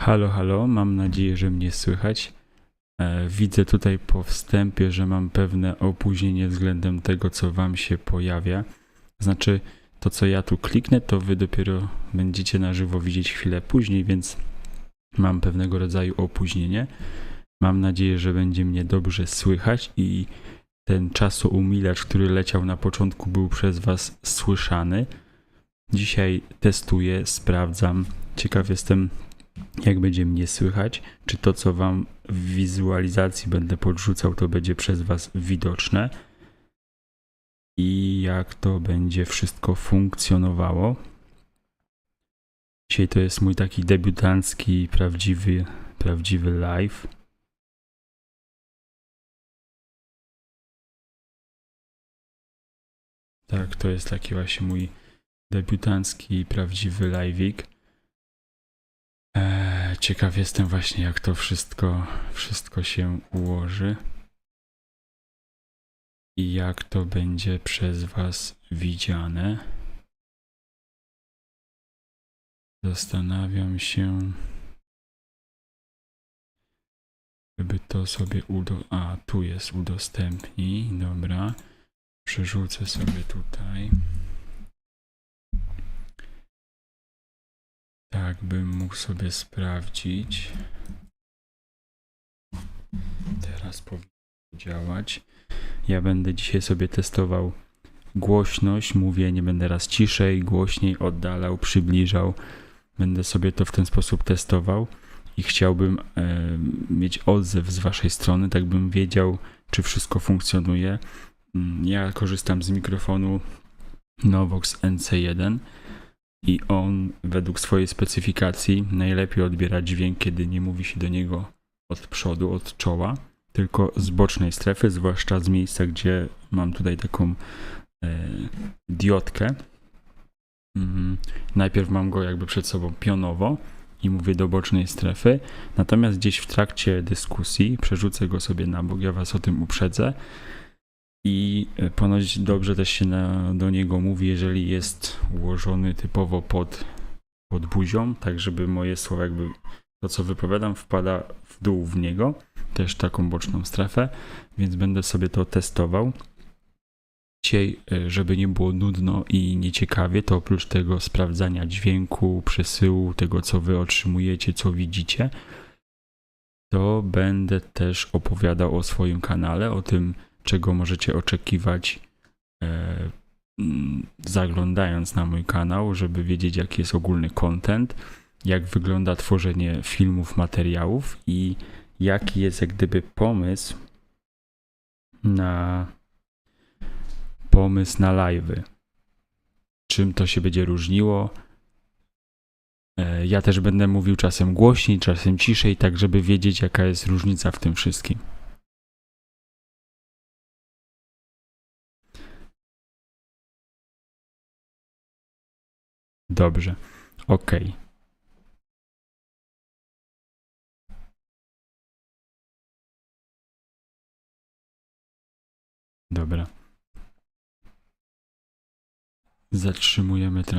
Halo, halo, mam nadzieję, że mnie słychać. E, widzę tutaj po wstępie, że mam pewne opóźnienie względem tego, co Wam się pojawia. Znaczy, to co ja tu kliknę, to Wy dopiero będziecie na żywo widzieć chwilę później, więc mam pewnego rodzaju opóźnienie. Mam nadzieję, że będzie mnie dobrze słychać i ten czasoumilacz, który leciał na początku, był przez Was słyszany. Dzisiaj testuję, sprawdzam. Ciekaw jestem, jak będzie mnie słychać, czy to, co Wam w wizualizacji będę podrzucał, to będzie przez Was widoczne i jak to będzie wszystko funkcjonowało. Dzisiaj to jest mój taki debiutancki, prawdziwy, prawdziwy live. Tak, to jest taki właśnie mój debiutancki, prawdziwy live'ik. Ciekaw jestem właśnie, jak to wszystko, wszystko się ułoży. I jak to będzie przez Was widziane. Zastanawiam się, żeby to sobie udo... A, tu jest udostępnij, dobra. Przerzucę sobie tutaj. Tak bym mógł sobie sprawdzić. Teraz powinno działać. Ja będę dzisiaj sobie testował głośność, mówienie, będę raz ciszej, głośniej oddalał, przybliżał. Będę sobie to w ten sposób testował i chciałbym e, mieć odzew z Waszej strony, tak bym wiedział, czy wszystko funkcjonuje. Mm, Ja korzystam z mikrofonu Novox NC1 i on według swojej specyfikacji najlepiej odbiera dźwięk, kiedy nie mówi się do niego od przodu, od czoła, tylko z bocznej strefy, zwłaszcza z miejsca, gdzie mam tutaj taką e. Mhm. Najpierw mam go jakby przed sobą pionowo i mówię do bocznej strefy, natomiast gdzieś w trakcie dyskusji przerzucę go sobie na bok, ja was o tym uprzedzę i e, ponoć dobrze też się na, do niego mówi, jeżeli jest ułożony typowo pod, pod buzią, tak żeby moje słowa jakby to co wypowiadam wpada w dół w niego, też taką boczną strefę, więc będę sobie to testował. Dzisiaj, e, żeby nie było nudno i nieciekawie, to oprócz tego sprawdzania dźwięku, przesyłu, tego co wy otrzymujecie, co widzicie, to będę też opowiadał o swoim kanale, o tym, czego możecie oczekiwać e, mm, zaglądając na mój kanał, żeby wiedzieć, jaki jest ogólny content, jak wygląda tworzenie filmów, materiałów i jaki jest jak gdyby pomysł na pomysł na live'y. Czym to się będzie różniło? E, Ja też będę mówił czasem głośniej, czasem ciszej, tak żeby wiedzieć, jaka jest różnica w tym wszystkim. Dobrze. Ok. Dobra. Zatrzymujemy transmisję.